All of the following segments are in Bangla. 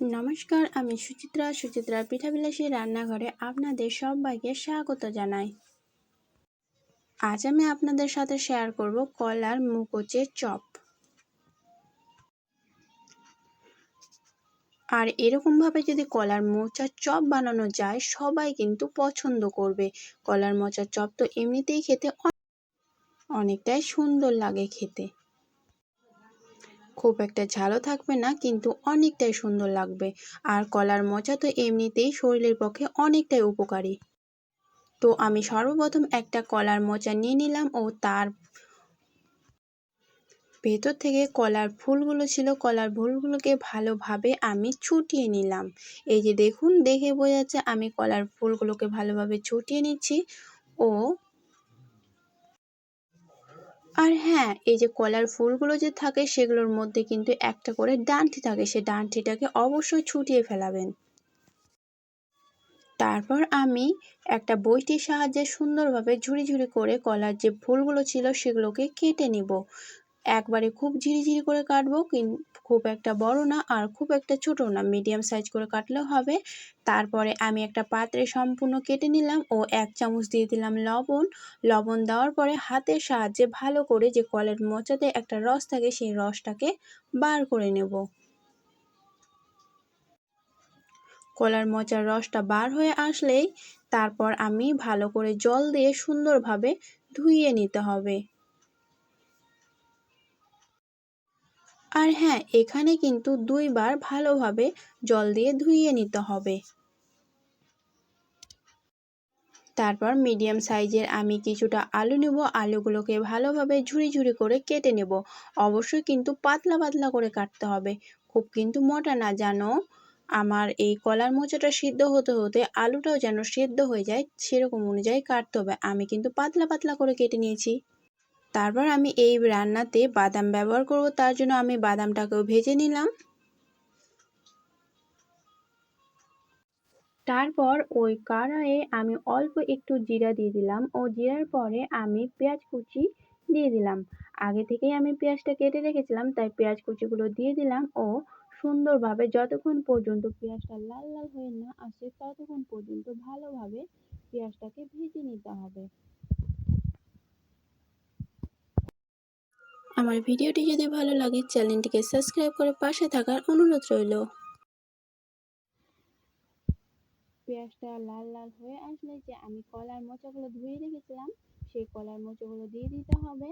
নমস্কার, আমি সুচিত্রা। সুচিত্রার পিঠাবিলাসী রান্নাঘরে আপনাদের সবাইকে স্বাগত জানাই। আজ আমি আপনাদের সাথে শেয়ার করব কলার মুকোচে চপ। আর এরকমভাবে যদি কলার মোচার চপ বানানো যায়, সবাই কিন্তু পছন্দ করবে। কলার মোচার চপ তো এমনিতেই খেতে অনেকটাই সুন্দর লাগে খেতে। খুব একটা ঝালও থাকবে না, কিন্তু অনেকটাই সুন্দর লাগবে। আর কলার মোচা তো এমনিতেই শরীরের পক্ষে অনেকটাই উপকারী। তো আমি সর্বপ্রথম একটা কলার মোচা নিয়ে নিলাম ও তার ভেতর থেকে কলার ফুলগুলো ছিল, কলার ফুলগুলোকে ভালোভাবে আমি ছুটিয়ে নিলাম। এই যে দেখুন, দেখে বোঝা যাচ্ছে আমি কলার ফুলগুলোকে ভালোভাবে ছুটিয়ে নিচ্ছি। ও আর হ্যাঁ এই যে কলার ফুলগুলো যে থাকে সেগুলোর মধ্যে কিন্তু একটা করে ডান্টি থাকে, সে ডান্টিটাকে অবশ্যই ছুটিয়ে ফেলাবেন। তারপর আমি একটা বইটির সাহায্যে সুন্দরভাবে ঝুড়ি ঝুড়ি করে কলার যে ফুলগুলো ছিল সেগুলোকে কেটে নিব। একবারে খুব ঝিরিঝিরি করে কাটবো খুব একটা বড় না আর খুব একটা ছোট না মিডিয়াম সাইজ করে কাটলেও হবে। তারপরে আমি একটা পাত্রে সম্পূর্ণ কেটে নিলাম ও এক চামচ দিয়ে দিলাম লবণ। লবণ দেওয়ার পরে হাতের সাহায্যে ভালো করে যে কলের মোচাতে একটা রস থাকে সেই রসটাকে বার করে নেব। কলার মোচার রসটা বার হয়ে আসলেই তারপর আমি ভালো করে জল দিয়ে সুন্দরভাবে ধুইয়ে নিতে হবে। আর হ্যাঁ এখানে কিন্তু দুইবার ভালোভাবে জল দিয়ে ধুইয়ে নিতে হবে। তারপর মিডিয়াম সাইজের আমি কিছুটা আলু নেব, আলুগুলোকে ভালোভাবে ঝুড়ি ঝুড়ি করে কেটে নেব। অবশ্যই কিন্তু পাতলা পাতলা করে কাটতে হবে। খুব কিন্তু মোটা না, জানো? আমার এই কলার মোচাটা সিদ্ধ হতে হতে আলুটাও যেন সিদ্ধ হয়ে যায়, সেরকম অনুযায়ী কাটতে হবে। আমি কিন্তু পাতলা পাতলা করে কেটে নিয়েছি। তারপর আমি এই রান্নাতে বাদাম ব্যবহার করব, তার জন্য আমি বাদামটাকেও ভেজে নিলাম। তারপর ওই কড়াইয়ে আমি অল্প একটু জিরা দিয়ে দিলাম ও জিরার পরে আমি পেঁয়াজ কুচি দিয়ে দিলাম। আগে থেকেই আমি পেঁয়াজটা কেটে রেখেছিলাম, তাই পেঁয়াজ কুচিগুলো দিয়ে দিলাম ও সুন্দরভাবে যতক্ষণ পর্যন্ত পেঁয়াজটা লাল লাল হয়ে না আসে, ততক্ষণ পর্যন্ত ভালোভাবে পেঁয়াজটাকে ভেজে নিতে হবে। আমার ভিডিওটি যদি ভালো লাগে, চ্যানেলটিকে সাবস্ক্রাইব করে পাশে থাকার অনুরোধ রইল। পেঁয়াজটা লাল লাল হয়ে আসলে যে আমি কলার মোচাগুলো ধুয়ে রেখেছিলাম, সেই কলার মোচাগুলো দিয়ে দিতে হবে।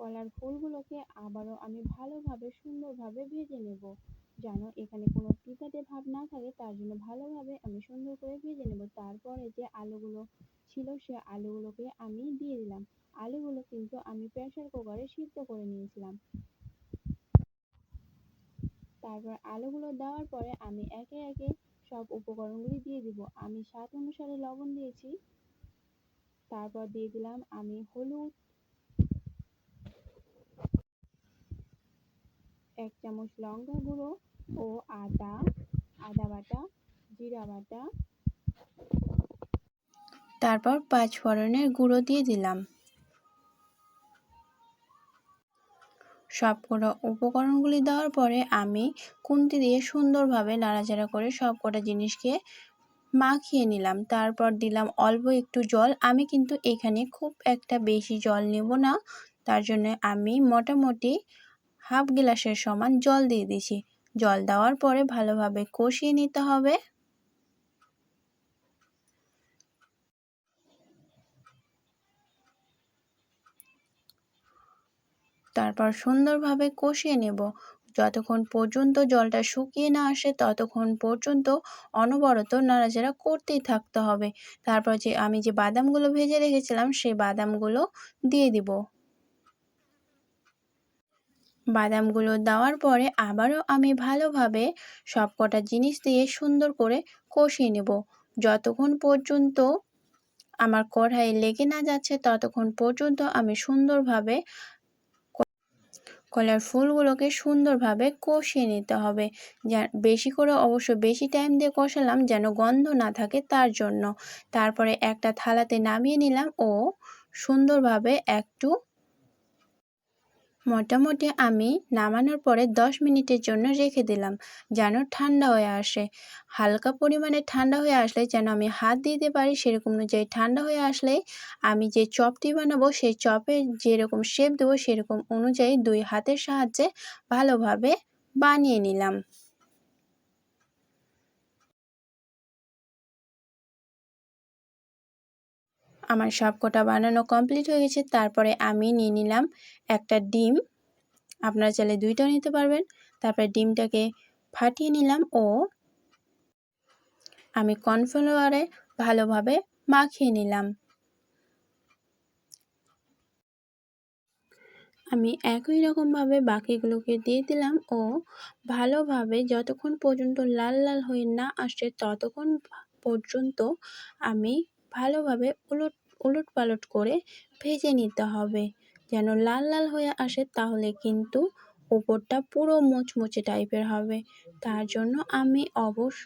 কলার ফুলগুলোকে আবারও আমি ভালোভাবে, সুন্দরভাবে ভেজে নেব, যেন এখানে কোনো পিতাটে ভাব না থাকে, তার জন্য ভালোভাবে আমি সুন্দর করে ভেজে নেব। তারপরে যে আলুগুলো ছিল সে আলুগুলোকে আমি দিয়ে দিলাম। আলুগুলো কিন্তু আমি প্রেসার কুকারে সিদ্ধ করে নিয়েছিলাম। তারপর আলুগুলো দেওয়ার পরে আমি একে একে সব উপকরণগুলি দিয়ে দিব। আমি স্বাদ অনুসারে লবণ দিয়েছি। তারপর দিয়ে দিলাম আমি হলুদ, এক চামচ লঙ্কা গুঁড়ো ও আদা আদা বাটা, জিরা বাটা তারপর পাঁচ ফোড়নের গুঁড়ো দিয়ে দিলাম। সবকটা উপকরণগুলি দেওয়ার পরে আমি কুন্তি দিয়ে সুন্দরভাবে নাড়াচাড়া করে সবকটা জিনিসকে মাখিয়ে নিলাম। তারপর দিলাম অল্প একটু জল। আমি কিন্তু এখানে খুব একটা বেশি জল নেব না। তার জন্য আমি মোটামুটি হাফ গ্লাসের সমান জল দিয়ে দিছি জল দেওয়ার পরে ভালোভাবে কষিয়ে নিতে হবে। তারপর সুন্দরভাবে কষিয়ে নেব। যতক্ষণ পর্যন্ত জলটা শুকিয়ে না আসে, ততক্ষণ পর্যন্ত অনবরত নাড়াচাড়া করতেই থাকতে হবে। তারপর যে আমি যে বাদামগুলো ভেজে রেখেছিলাম, সেই বাদামগুলো দিয়ে দিব। বাদামগুলো দেওয়ার পরে আবারও আমি ভালোভাবে সব কটা জিনিস দিয়ে সুন্দর করে কষিয়ে নেব। যতক্ষণ পর্যন্ত আমার কড়াইয়ে লেগে না যাচ্ছে, ততক্ষণ পর্যন্ত আমি সুন্দরভাবে কলার ফুলগুলোকে সুন্দরভাবে কষিয়ে নিতে হবে। বেশি করে অবশ্য বেশি টাইম দিয়ে কষালাম যেন গন্ধ না থাকে তার জন্য। তারপরে একটা থালাতে নামিয়ে নিলাম ও সুন্দরভাবে একটু মোটামুটি আমি নামানোর পরে দশ মিনিটের জন্য রেখে দিলাম, যেন ঠান্ডা হয়ে আসে। হালকা পরিমাণে ঠান্ডা হয়ে আসলে যেন আমি হাত দিতে পারি সেরকম অনুযায়ী ঠান্ডা হয়ে আসলে আমি যে চপটি বানাবো, সেই চপে যেরকম শেপ দেবো, সেরকম অনুযায়ী দুই হাতের সাহায্যে ভালোভাবে বানিয়ে নিলাম। আমার সব কটা বানানো কমপ্লিট হয়ে গেছে। তারপরে আমি নিয়ে নিলাম একটা ডিম। আপনারা চাইলে দুইটাও নিতে পারবেন। তারপরে ডিমটাকে ফাটিয়ে নিলাম ও আমি কর্নফ্লাওয়ারে ভালোভাবে মাখিয়ে নিলাম। আমি একই রকমভাবে বাকিগুলোকে দিয়ে দিলাম ও ভালোভাবে যতক্ষণ পর্যন্ত লাল লাল হয়ে না আসে ততক্ষণ পর্যন্ত আমি ভালোভাবে উলট উলট পালট করে ভেজে নিতে হবে। যেন লাল লাল হয়ে আসে তাহলে কিন্তু ওপরটা পুরো মুচমুচে টাইপের হবে। তার জন্য আমি অবশ্য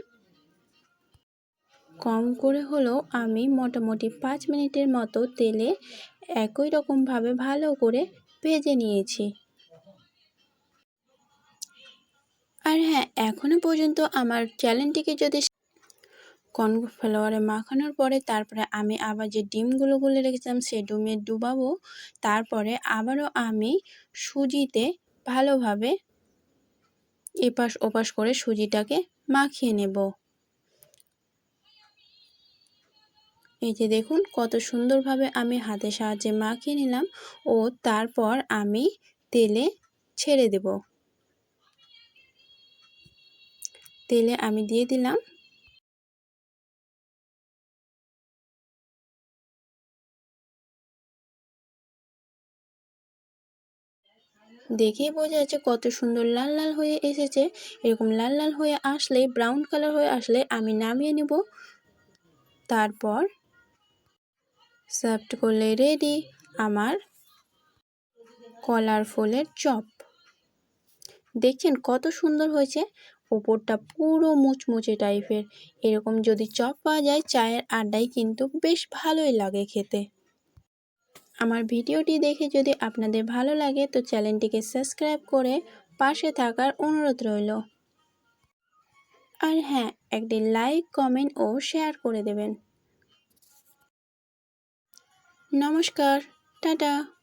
কম করে হলেও আমি মোটামুটি পাঁচ মিনিটের মতো তেলে একই রকমভাবে ভালো করে ভেজে নিয়েছি। আর হ্যাঁ এখনও পর্যন্ত আমার চ্যানেলটিকে যদি কর্নফ্লাওয়ারে মাখানোর পরে তারপরে আমি আবার যে ডিমগুলো গুলে রেখেছিলাম সেই ডিমে ডুবাবো। তারপরে আবারও আমি সুজিতে ভালোভাবে এপাশ ওপাশ করে সুজিটাকে মাখিয়ে নেব। এই যে দেখুন কত সুন্দরভাবে আমি হাতের সাহায্যে মাখিয়ে নিলাম ও তারপর আমি তেলে ছেড়ে দেব। তেলে আমি দিয়ে দিলাম দেখেই বোঝা যাচ্ছে কত সুন্দর লাল লাল হয়ে এসেছে। এরকম লাল লাল হয়ে আসলে ব্রাউন কালার হয়ে আসলে আমি নামিয়ে নেব। তারপর সার্ভড করলে রেডি আমার কলার ফুলের চপ। দেখছেন কত সুন্দর হয়েছে? ওপরটা পুরো মুচমুচে টাইপের এরকম যদি চপ পাওয়া যায়, চায়ের আড্ডায় কিন্তু বেশ ভালোই লাগে খেতে। আমার ভিডিওটি দেখে যদি আপনাদের ভালো লাগে, তো চ্যানেলটিকে সাবস্ক্রাইব করে পাশে থাকার অনুরোধ রইল। আর হ্যাঁ একটি লাইক, কমেন্ট ও শেয়ার করে দেবেন। নমস্কার, টাটা।